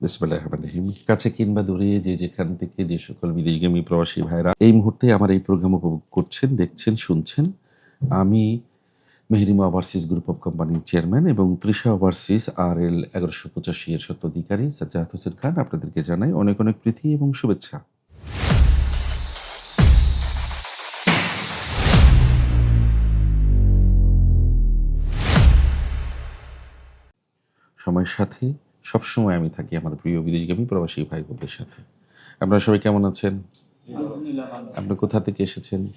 বিসমিল্লাহির রহমানির রহিম। কাছে কিংবা দূরে যে যেখান থেকে যে সকল বিদেশগামী প্রবাসী ভাইরা এই মুহূর্তে আমার এই প্রোগ্রাম উপভোগ করছেন, দেখছেন, শুনছেন, আমি মেহরিমা ওভারসিজ গ্রুপ অফ কোম্পানির চেয়ারম্যান এবং তৃষা ওভারসিজ আর এল এগারোশো পঁচাশি এর স্বত্বাধিকারী সাজ্জাদ হোসেন খান আপনাদেরকে জানাই অনেক অনেক প্রীতি এবং শুভেচ্ছা। সময়ের সাথে সবসময় আমি থাকি আমার প্রিয় বিদেশগামী প্রবাসী ভাই বোনদের সাথে। আপনারা সবাই কেমন আছেন? আপনি কোথা থেকে এসেছেন?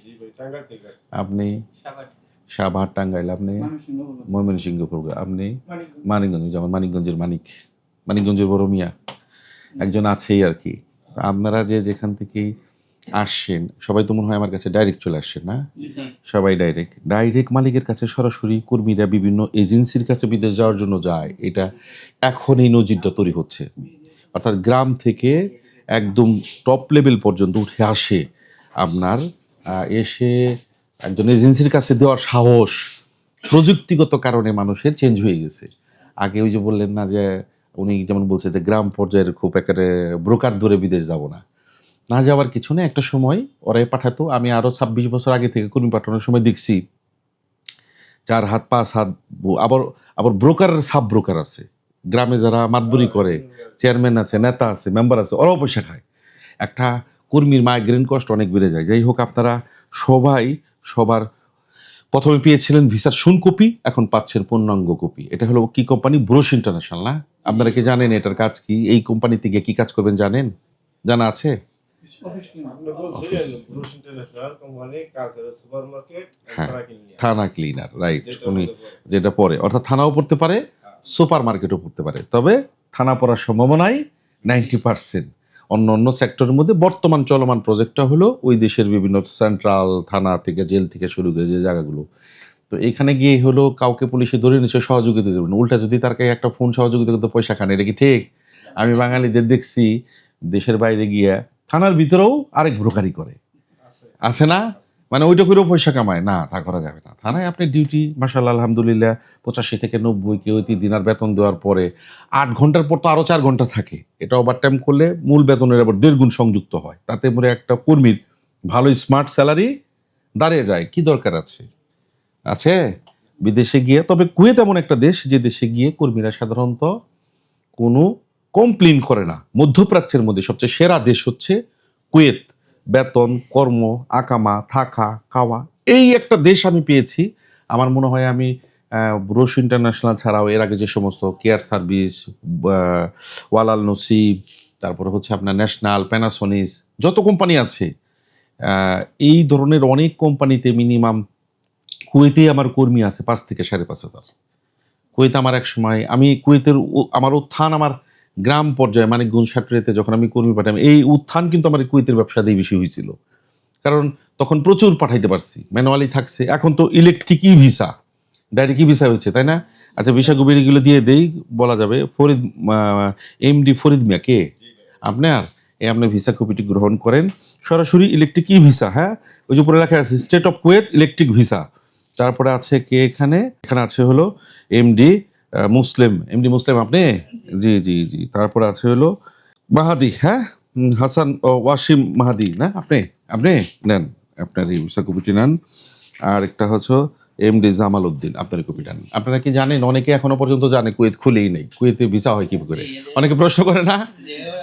আপনি? সাভার টাঙ্গাইল। আপনি? ময়মনসিংহ আপনি? মানিকগঞ্জ। যেমন মানিকগঞ্জের মানিক। মানিকগঞ্জের বড় মিয়া। একজন আছেই আর কি। আপনারা যে যেখান থেকে আসছেন সবাই তো মনে হয় আমার কাছে ডাইরেক্ট চলে আসছেন না? সবাই ডাইরেক্ট ডাইরেক্ট মালিকের কাছে সরাসরি কর্মীরা বিভিন্ন এজেন্সির কাছে বিদেশ যাওয়ার জন্য যায়। এটা এখন এই নজিরটা তৈরি হচ্ছে। অর্থাৎ গ্রাম থেকে একদম টপ লেভেল পর্যন্ত উঠে আসে আপনার এসে একজন এজেন্সির কাছে দেওয়ার সাহস। প্রযুক্তিগত কারণে মানুষের চেঞ্জ হয়ে গেছে। আগে ওই যে বললেন না যে উনি যেমন বলছে যে গ্রাম পর্যায়ের খুব একেবারে ব্রোকার ধরে বিদেশ যাব না। না যাওয়ার কিছু না একটা সময় ওরাই পাঠাতো আমি আরও ছাব্বিশ বছর আগে থেকে কর্মী পাঠানোর সময় দেখছি। চার হাত পাঁচ হাত আবার আবার ব্রোকারের সাব ব্রোকার আছে। গ্রামে যারা মাতবুরি করে চেয়ারম্যান আছে নেতা আছে মেম্বার আছে ওরাও পয়সা খায়। একটা কর্মীর মাইগ্রেন কষ্ট অনেক বেড়ে যায়। যাই হোক আপনারা সবাই সবার প্রথমে পেয়েছিলেন ভিসার শুন কপি এখন পাচ্ছেন পূর্ণাঙ্গ কপি। এটা হলো কি কোম্পানি? ব্রোশ ইন্টারন্যাশনাল না? আপনারা কি জানেন এটার কাজ কি? এই কোম্পানিতে গিয়ে কি কাজ করবেন জানেন? জানা আছে? হ্যাঁ, থানা ক্লিনার রাইট উনি যেটা পড়ে অর্থাৎ থানাও পড়তে পারে সুপার মার্কেটও পড়তে পারে তবে থানা পড়ার সম্ভাবনাই নাইনটি পার্সেন্ট। অন্য অন্য সেক্টরের মধ্যে বর্তমান চলমান প্রজেক্টটা হলো ওই দেশের বিভিন্ন সেন্ট্রাল থানা থেকে জেল থেকে শুরু করে যে জায়গাগুলো। তো এখানে গিয়ে হলো কাউকে পুলিশে ধরে নিচ্ছে সহযোগিতা দেবেন উল্টা যদি তার কাছে একটা ফোন সহযোগিতা করতে পয়সা খান এটা কি ঠিক? আমি বাঙালিদের দেখছি দেশের বাইরে গিয়ে থানার ভিতরেও আরেক ব্রোকারি করে। আছে। না? মানে ওইটা করেও পয়সা কামায়। না, তা করা যাবে না। থানায় আপনি ডিউটি মাসাল আলহামদুলিল্লাহ, পঁচাশি থেকে নব্বই কেউ তিন দিনার বেতন দেওয়ার পরে আট ঘণ্টার পর তো আরও চার ঘণ্টা থাকে। এটা ওভার টাইম করলে মূল বেতনের আবার দেড় গুণ সংযুক্ত হয়। তাতে মনে একটা কর্মীর ভালো স্মার্ট স্যালারি দাঁড়িয়ে যায়। কি দরকার আছে? আছে? বিদেশে গিয়ে, তবে কুয়েত এমন একটা দেশ যে দেশে গিয়ে কর্মীরা সাধারণত কোনো কমপ্লেন করে না। মধ্যপ্রাচ্যের মধ্যে সবচেয়ে সেরা দেশ হচ্ছে কুয়েত। বেতন, কর্ম, আকামা, থাকা, খাওয়া, এই একটা দেশ আমি পেয়েছি। আমার মনে হয় আমি ব্রোশ ইন্টারন্যাশনাল ছাড়াও এর আগে যে সমস্ত কেয়ার সার্ভিস ওয়ালাল নসিব, তারপরে হচ্ছে আপনার ন্যাশনাল প্যানাসোনিস যত কোম্পানি আছে এই ধরনের অনেক কোম্পানিতে মিনিমাম কুয়েতেই আমার কর্মী আছে পাঁচ থেকে সাড়ে পাঁচ হাজার। কুয়েতে আমার এক সময়, আমি কুয়েতের আমার উত্থান আমার গ্রাম পর্যায়ে মানে গুনসাটরিতে যখন আমি কর্মী পাঠাম এই উত্থান কিন্তু আমার কুয়েতের ব্যবসাতেই বেশি হয়েছিল কারণ তখন প্রচুর পাঠাইতে পারছি, ম্যানুয়ালি থাকছে। এখন তো electric e visa direct e visa হচ্ছে তাই না? আচ্ছা ভিসা গুবিরিগুলো দিয়ে দেই, বলা যাবে, ফরিদ এমডি ফরিদ মিয়া, কে? আপনার? এই আপনার ভিসা কপিটি গ্রহণ করেন। সরাসরি ইলেকট্রিক ই ভিসা হ্যাঁ? ওই যে উপরে লেখা আছে, state of Kuwait electric visa. তারপরে আছে কে এখানে? এখানে আছে হলো এমডি মুসলিম এমডি মুসলিম আপনি? জি জি জি। তারপর আছে হলো মাহাদি হ্যাঁ? হাসান ওয়াসিম মাহাদি, না? আপনি? আপনি? নেন, আপনার এই কপিটি নেন। আর একটা হচ্ছে এমডি জামাল উদ্দিন, আপনার কপি নেন। আপনারা কি জানেন? অনেকে এখনও পর্যন্ত জানে, কুয়েত খুলেই নেই। কুয়েতে ভিসা হয় কি করে? অনেকে প্রশ্ন করে না?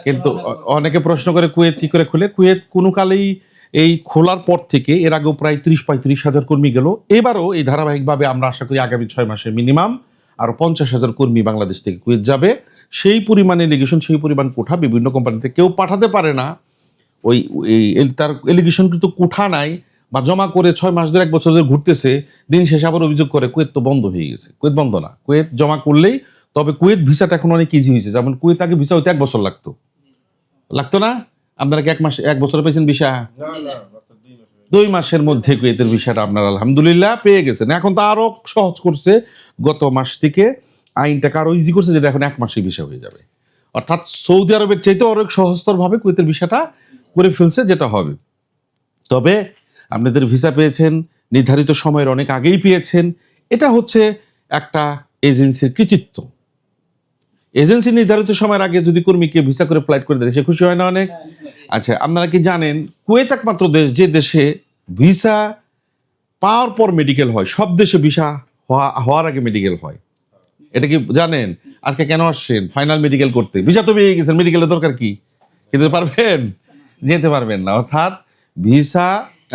কিন্তু অনেকে প্রশ্ন করে কুয়েত কি করে খুলে? কুয়েত কোনো কালেই এই খোলার পর থেকে এর আগেও প্রায় ত্রিশ পঁয়ত্রিশ হাজার কর্মী গেল। এবারও এই ধারাবাহিকভাবে আমরা আশা করি আগামী ছয় মাসে মিনিমাম আরও পঞ্চাশ হাজার কর্মী বাংলাদেশ থেকে কুয়েত যাবে। সেই পরিমাণ এলিগেশন সেই পরিমাণ কোঠা বিভিন্ন কোম্পানিতে কেউ পাঠাতে পারে না। ওই তার এলিগেশন কিন্তু কোঠা নাই বা জমা করে ছয় মাস ধরে এক বছর ধরে ঘুরতেছে। দিন শেষে আবার অভিযোগ করে কুয়েত তো বন্ধ হয়ে গেছে। কুয়েত বন্ধ না। কুয়েত জমা করলেই, তবে কুয়েত ভিসাটা এখন অনেক ইজি হয়েছে। যেমন কুয়েত আগে ভিসা হইতে এক বছর লাগতো। লাগতো না? আপনারা কি এক মাস, এক বছর পেয়েছেন ভিসা? দুই মাসের মধ্যে কুয়েতের ভিসাটা আপনারা আলহামদুলিল্লাহ পেয়ে গেছেন। এখন তো আরও সহজ করছে, গত মাস থেকে আইনটাকে আরও ইজি করছে, যেটা এখন এক মাসে ভিসা হয়ে যাবে। অর্থাৎ সৌদি আরবের চাইতে অনেক সহজতর ভাবে কুয়েতের ভিসাটা করে ফেলছে, যেটা হবে। তবে আপনাদের ভিসা পেয়েছেন, নির্ধারিত সময়ের অনেক আগেই পেয়েছেন, এটা হচ্ছে একটা এজেন্সির কৃতিত্ব। এজেন্সি নির্ধারিত সময়ের আগে যদি কর্মীকে ভিসা করে ফ্লাইট করে দেয় সে খুশি হয় না অনেক? আচ্ছা আপনারা কি জানেন কুয়েত একমাত্র দেশ যে দেশে ভিসা পাওয়ার পর মেডিকেল হয় সব দেশে ভিসা হওয়া হওয়ার আগে মেডিকেল হয়। এটা কি জানেন? আজকে কেন আসছেন? ফাইনাল মেডিকেল করতে। ভিসা তো পেয়ে গেছেন মেডিকেলের দরকার কি? কিন্তু পারবেন? যেতে পারবেন না। অর্থাৎ ভিসা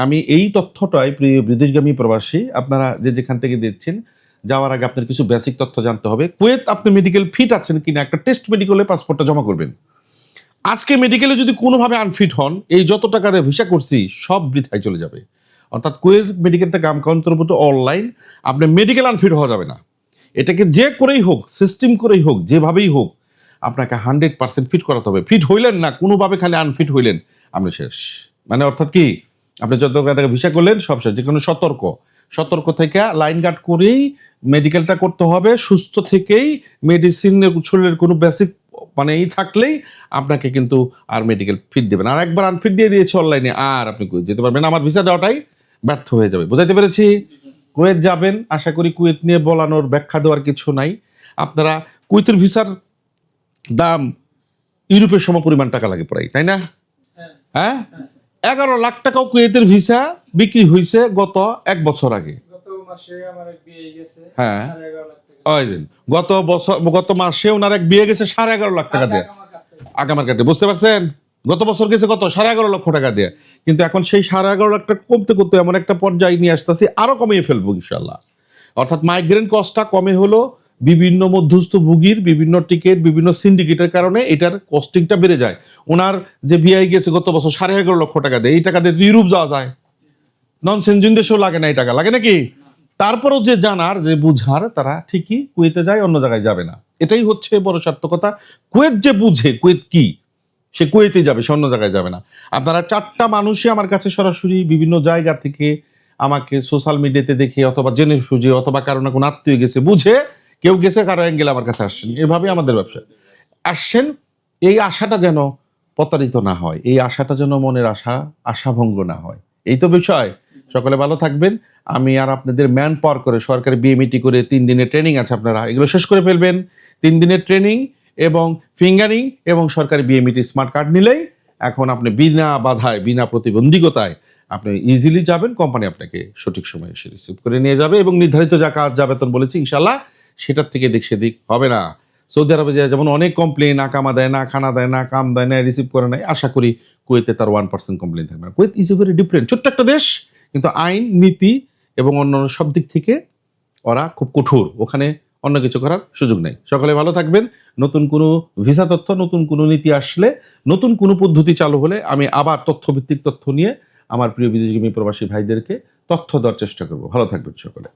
আমি এই তথ্যটাই প্রিয় বিদেশগামী প্রবাসী আপনারা যে যেখান থেকে দিচ্ছেন যাওয়ার আগে আপনার কিছু বেসিক তথ্য জানতে হবে। কুয়েত, আপনি মেডিকেল ফিট আছেন কিনা? একটা টেস্ট মেডিকেলে পাসপোর্টটা জমা করবেন। আজকে মেডিকেলে যদি কোনোভাবে আনফিট হন, এই যত টাকা ভিসা করছি, সব বৃথায় চলে যাবে। অর্থাৎ কুয়েত মেডিকেলটা গাম অন্তর্ভুক্ত অনলাইন আপনি মেডিকেল আনফিট হওয়া যাবে না। এটাকে যে করেই হোক সিস্টেম করেই হোক, যেভাবেই হোক, আপনাকে হান্ড্রেড পার্সেন্ট ফিট করাতে হবে। ফিট হইলেন না, কোনোভাবে খালি আনফিট হইলেন, আপনি শেষ। মানে অর্থাৎ কি? আপনি যত টাকা ভিসা করলেন, সব শেষ। যে কোনো সতর্ক। সতর্ক থেকে লাইন গার্ড করেই মেডিকেলটা করতে হবে। সুস্থ থেকেই মেডিসিন শরীরের কোনো বেসিক মানে এই থাকলেই আপনাকে কিন্তু আর মেডিকেল ফিট দেবেন আর একবার আনফিট দিয়ে দিয়েছে অনলাইনে আর আপনি কুয়েত যেতে পারবেন আমার ভিসা দেওয়াটাই ব্যর্থ হয়ে যাবে। বুঝাইতে পেরেছি? কুয়েত যাবেন। আশা করি কুয়েত নিয়ে বলানোর ব্যাখ্যা দেওয়ার কিছু নাই। আপনারা কুয়েতের ভিসার দাম ইউরোপের সম পরিমাণ টাকা লাগে প্রায় তাই না? হ্যাঁ। এগারো লাখ টাকাও কুয়েতের ভিসা বিক্রি হয়েছে গত এক বছর আগে। হ্যাঁ। ওই দিন গত বছর গত মাসে ওনার এক বিয়ে গেছে সাড়ে এগারো লাখ টাকা দিয়ে। আগামার কাটে বুঝতে পারছেন? গত বছর গেছে কত? সাড়ে এগারো লক্ষ টাকা দিয়ে। কিন্তু এখন সেই সাড়ে এগারো লাখ টাকা কমতে করতে এমন একটা পর্যায়ে নিয়ে আসতেছি আরও কমিয়ে ফেলব ইনশাল্লাহ অর্থাৎ মাইগ্রেন কস্টটা কমে হলো বিভিন্ন মধ্যস্থ ভুগির বিভিন্ন টিকিট বিভিন্ন সিন্ডিকেটের কারণে এটার কস্টিংটা বেড়ে যায়। ওনার যে বিআই গেছে গত বছর সাড়ে এগারো লক্ষ টাকা দেয়, এই টাকা দিয়ে ইউরোপ যাওয়া যায়। নন সেনজিন দেশেও লাগে না এই টাকা। লাগে নাকি? তারপরেও যে জানার যে বুঝার, তারা ঠিকই কুয়েতে যায়, অন্য জায়গায় যাবে না। এটাই হচ্ছে বড় সার্থকতা। কুয়েত যে বুঝে, কুয়েত কি? সে কুয়েতে যাবে, সে অন্য জায়গায় যাবে না। আপনারা চারটা মানুষই আমার কাছে সরাসরি বিভিন্ন জায়গা থেকে আমাকে সোশ্যাল মিডিয়াতে দেখে অথবা জেনে সুঝে অথবা কারও না কোনো আত্মীয় গেছে, বুঝে কেউ গেছে, কারও অ্যাঙ্গেল আমার কাছে আসছেন এভাবে আমাদের ব্যবসা। আসছেন এই আশাটা যেন প্রতারিত না হয়, এই আশাটা যেন মনের আশা, আশাভঙ্গ না হয়। এই তো বিষয়। সকলে ভালো থাকবেন। আমি আর আপনাদের ম্যান পাওয়ার করে, সরকারি বিএমইটি করে তিন দিনের ট্রেনিং আছে আপনারা, এগুলো শেষ করে ফেলবেন। তিন দিনের ট্রেনিং এবং ফিঙ্গারিং এবং সরকারি বিএমইটি স্মার্ট কার্ড নিলেই এখন আপনি বিনা বাধায়, বিনা প্রতিবন্ধকতায় আপনি ইজিলি যাবেন কোম্পানি আপনাকে সঠিক সময়ে এসে রিসিভ করে নিয়ে যাবে এবং নির্ধারিত যা কাজ, যা বেতন বলেছি ইনশাল্লাহ সেটার থেকে দিক সেদিক হবে না। সৌদি আরবে যায় যেমন অনেক কমপ্লেন না কামা দেয়, না খানা দেয়, না কাম দেয়, না রিসিভ করে নেয়, আশা করি কুয়েতে তার ওয়ান পার্সেন্ট কমপ্লেন থাকবে না। Kuwait is a very different ছোট্ট একটা দেশ, কিন্তু আইন, নীতি এবং অন্যান্য সব দিক থেকে ওরা খুব কঠোর। ওখানে অন্য কিছু করার সুযোগ নেই। সকলে ভালো থাকবেন। নতুন কোনো ভিসা তথ্য, নতুন কোনো নীতি আসলে, নতুন কোনো পদ্ধতি চালু হলে আমি আবার তথ্যভিত্তিক তথ্য নিয়ে আমার প্রিয় বিদেশগামী প্রবাসী ভাইদেরকে তথ্য দেওয়ার চেষ্টা করব। ভালো থাকবেন সকলে।